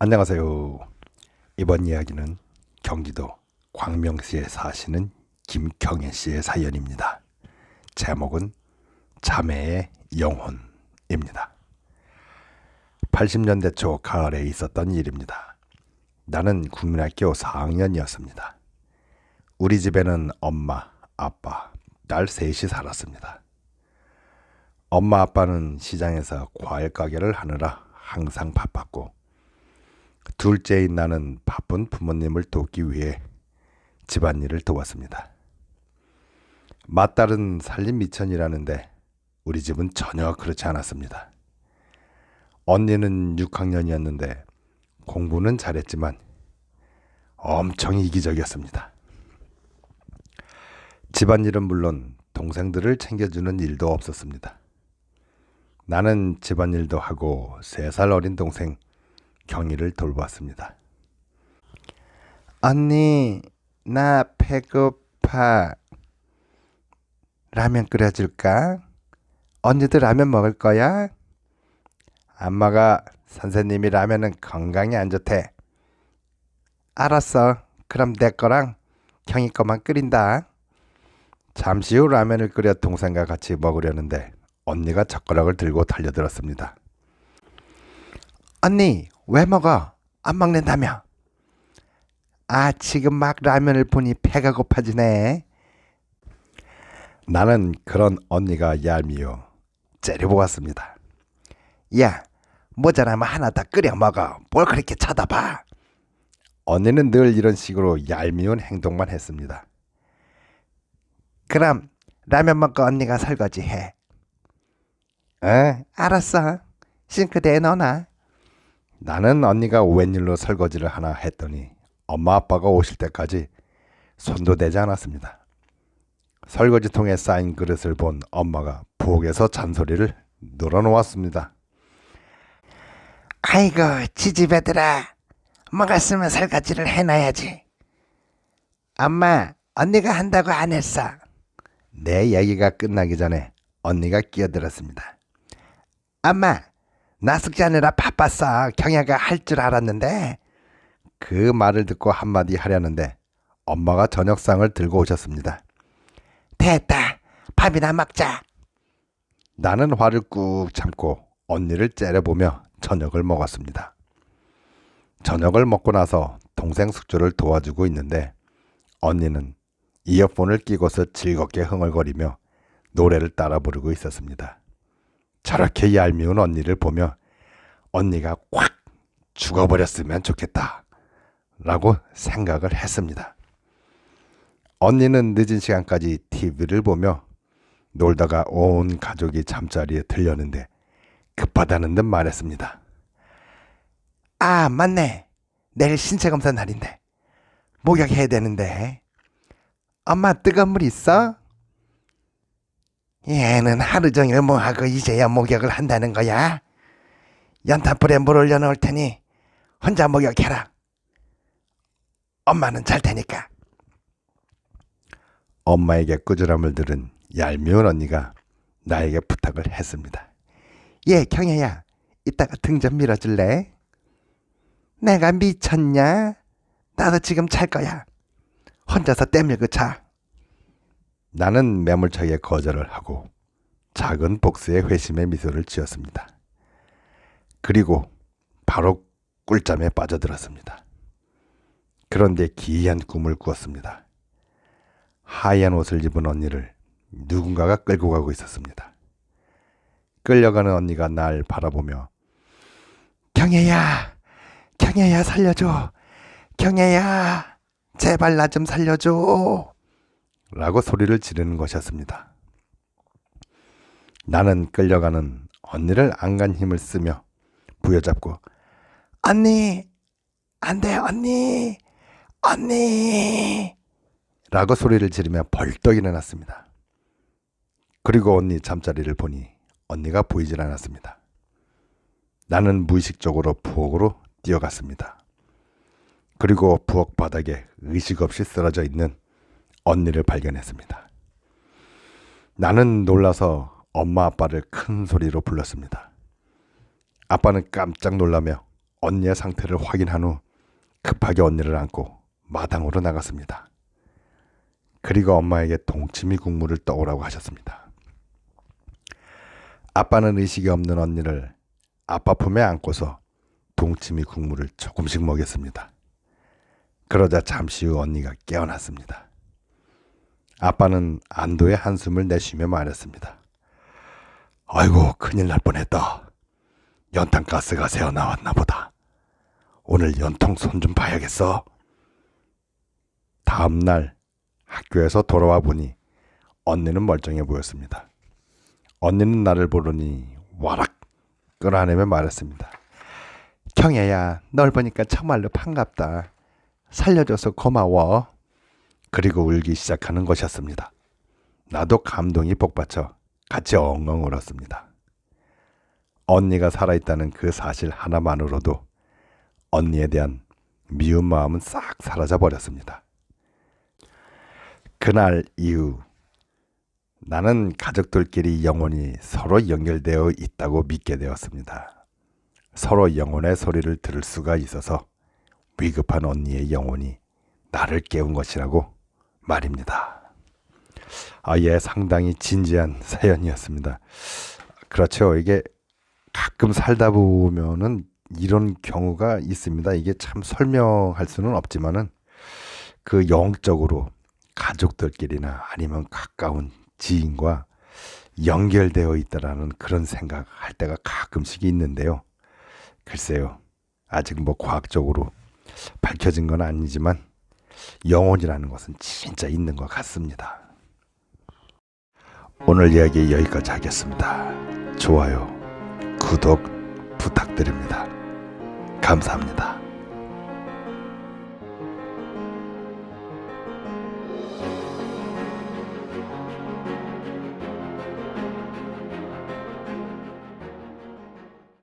안녕하세요. 이번 이야기는 경기도 광명시에 사시는 김경애 씨의 사연입니다. 제목은 자매의 영혼입니다. 80년대 초 가을에 있었던 일입니다. 나는 국민학교 4학년이었습니다. 우리 집에는 엄마, 아빠, 딸 셋이 살았습니다. 엄마 아빠는 시장에서 과일 가게를 하느라 항상 바빴고 둘째인 나는 바쁜 부모님을 돕기 위해 집안일을 도왔습니다. 맏딸은 살림 미천이라는데 우리 집은 전혀 그렇지 않았습니다. 언니는 6학년이었는데 공부는 잘했지만 엄청 이기적이었습니다. 집안일은 물론 동생들을 챙겨주는 일도 없었습니다. 나는 집안일도 하고 3살 어린 동생 경희를 돌보았습니다. 언니, 나 배고파. 라면 끓여줄까? 언니도 라면 먹을 거야? 엄마가 선생님이 라면은 건강에 안 좋대. 알았어. 그럼 내 거랑 경희 거만 끓인다. 잠시 후 라면을 끓여 동생과 같이 먹으려는데 언니가 젓가락을 들고 달려들었습니다. 언니, 왜 먹어? 안 먹는다며? 아, 지금 막 라면을 보니 배가 고파지네. 나는 그런 언니가 얄미워 째려보았습니다. 야, 모자라면 하나 다 끓여 먹어. 뭘 그렇게 쳐다봐? 언니는 늘 이런 식으로 얄미운 행동만 했습니다. 그럼 라면 먹고 언니가 설거지 해. 어, 알았어. 싱크대에 넣어놔. 나는 언니가 웬일로 설거지를 하나 했더니 엄마 아빠가 오실 때까지 손도 대지 않았습니다. 설거지통에 쌓인 그릇을 본 엄마가 부엌에서 잔소리를 늘어놓았습니다. 아이고 지지배들아 먹었으면 설거지를 해놔야지 엄마 언니가 한다고 안 했어 내 얘기가 끝나기 전에 언니가 끼어들었습니다. 엄마 나 숙제하느라 바빴어 경야가 할 줄 알았는데 그 말을 듣고 한마디 하려는데 엄마가 저녁상을 들고 오셨습니다. 됐다 밥이나 먹자 나는 화를 꾹 참고 언니를 째려보며 저녁을 먹었습니다. 저녁을 먹고 나서 동생 숙제를 도와주고 있는데 언니는 이어폰을 끼고서 즐겁게 흥얼거리며 노래를 따라 부르고 있었습니다. 저렇게 얄미운 언니를 보며 언니가 꽉 죽어버렸으면 좋겠다 라고 생각을 했습니다. 언니는 늦은 시간까지 TV를 보며 놀다가 온 가족이 잠자리에 들렸는데 급하다는 듯 말했습니다. 아 맞네 내일 신체 검사 날인데 목욕해야 되는데 엄마 뜨거운 물 있어? 얘는 하루 종일 뭐하고 이제야 목욕을 한다는 거야 연탄불에 물 올려놓을 테니 혼자 목욕해라 엄마는 잘 테니까 엄마에게 꾸지람을 들은 얄미운 언니가 나에게 부탁을 했습니다. 예 경혜야 이따가 등 좀 밀어줄래? 내가 미쳤냐? 나도 지금 잘 거야 혼자서 떼밀고 자 나는 매몰차게 거절을 하고 작은 복수의 회심의 미소를 지었습니다. 그리고 바로 꿀잠에 빠져들었습니다. 그런데 기이한 꿈을 꾸었습니다. 하얀 옷을 입은 언니를 누군가가 끌고 가고 있었습니다. 끌려가는 언니가 날 바라보며 경혜야, 경혜야 살려줘. 경혜야, 제발 나 좀 살려줘. 라고 소리를 지르는 것이었습니다. 나는 끌려가는 언니를 안간 힘을 쓰며 부여잡고 언니, 안 돼, 언니, 언니. 라고 소리를 지르며 벌떡 일어났습니다. 그리고 언니 잠자리를 보니 언니가 보이질 않았습니다. 나는 무의식적으로 부엌으로 뛰어갔습니다. 그리고 부엌 바닥에 의식 없이 쓰러져 있는 언니를 발견했습니다. 나는 놀라서 엄마 아빠를 큰 소리로 불렀습니다. 아빠는 깜짝 놀라며 언니의 상태를 확인한 후 급하게 언니를 안고 마당으로 나갔습니다. 그리고 엄마에게 동치미 국물을 떠오라고 하셨습니다. 아빠는 의식이 없는 언니를 아빠 품에 안고서 동치미 국물을 조금씩 먹였습니다. 그러자 잠시 후 언니가 깨어났습니다. 아빠는 안도의 한숨을 내쉬며 말했습니다. 아이고 큰일 날 뻔했다. 연탄가스가 새어 나왔나 보다. 오늘 연통 손 좀 봐야겠어. 다음 날 학교에서 돌아와 보니 언니는 멀쩡해 보였습니다. 언니는 나를 보더니 와락 끌어안으며 말했습니다. 경혜야, 널 보니까 정말로 반갑다. 살려줘서 고마워. 그리고 울기 시작하는 것이었습니다. 나도 감동이 복받쳐 같이 엉엉 울었습니다. 언니가 살아있다는 그 사실 하나만으로도 언니에 대한 미운 마음은 싹 사라져 버렸습니다. 그날 이후 나는 가족들끼리 영원히 서로 연결되어 있다고 믿게 되었습니다. 서로 영혼의 소리를 들을 수가 있어서 위급한 언니의 영혼이 나를 깨운 것이라고 말입니다. 아, 예, 상당히 진지한 사연이었습니다. 그렇죠. 이게 가끔 살다 보면은 이런 경우가 있습니다. 이게 참 설명할 수는 없지만은 그 영적으로 가족들끼리나 아니면 가까운 지인과 연결되어 있다라는 그런 생각할 때가 가끔씩 있는데요. 글쎄요. 아직 뭐 과학적으로 밝혀진 건 아니지만 영혼이라는 것은 진짜 있는 것 같습니다. 오늘 이야기 여기까지 하겠습니다. 좋아요, 구독 부탁드립니다. 감사합니다.